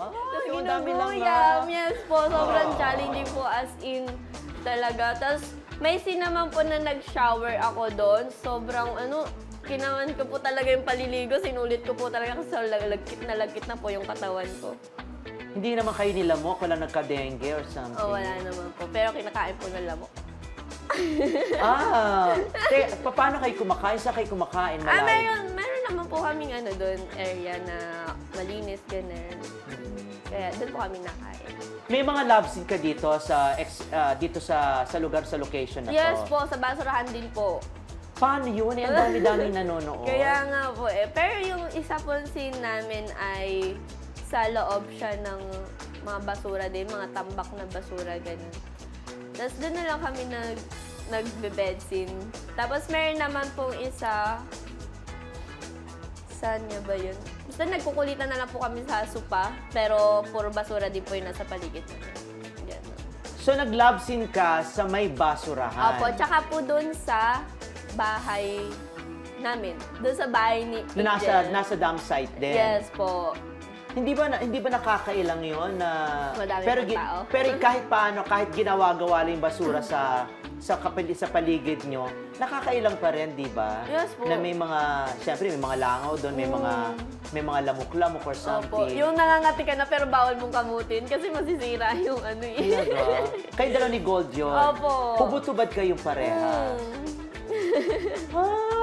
Ah, Tapos yung dami lang ginuguyam. na. Yes po, sobrang Ah. challenging po as in talaga. Tapos may scene naman po na nag-shower ako doon. Sobrang ano, kinaman ko po talaga yung paliligo. Sinulit ko po talaga kasi lagkit na lagkit na po yung katawan ko. Hindi naman kayo nilamok, wala nagka-dengue or something. Oh, wala naman po. Pero kinakain po ng lamok. Ah, te, pa- paano kayo kumakain? Saan kayo kumakain? Ah, Malayo? meron, meron kaming ano doon, area na malinis, ganun. Kaya doon po kami nakain. May mga love scene ka dito sa ex, ah, dito sa sa lugar sa location na Yes to. po, sa basurahan din po. Paano yun? Eh, ang dami-daming nanonood. Kaya nga po eh. Pero yung isa po scene namin ay sa loob siya ng mga basura din, mga tambak na basura, ganun. Tapos doon na lang kami nag, nagbe-bed scene. Tapos meron naman pong isa, saan niya ba yun? Basta nagkukulitan na lang po kami sa supa, pero puro basura din po yung nasa paligid namin. Ganun. So, nag-love scene ka sa may basurahan. Opo, tsaka po doon sa bahay namin. Doon sa bahay ni Na nasa, Angel. nasa dump site din. Yes po. Hindi ba na, hindi ba nakakailang 'yon na Madami pero pang tao. pero kahit paano kahit ginawa-gawa lang yung basura sa sa kapali sa paligid nyo, nakakailang pa rin, di ba? Yes po. Na may mga, syempre may mga langaw doon, may mga may mga lamok-lamok or Opo. something. Yung nangangati ka na pero bawal mong kamutin kasi masisira yung ano eh. Talaga. Kayo dalawa ni Gold yun. Opo. Hubot-hubad kayong pareha. Mm. Ah,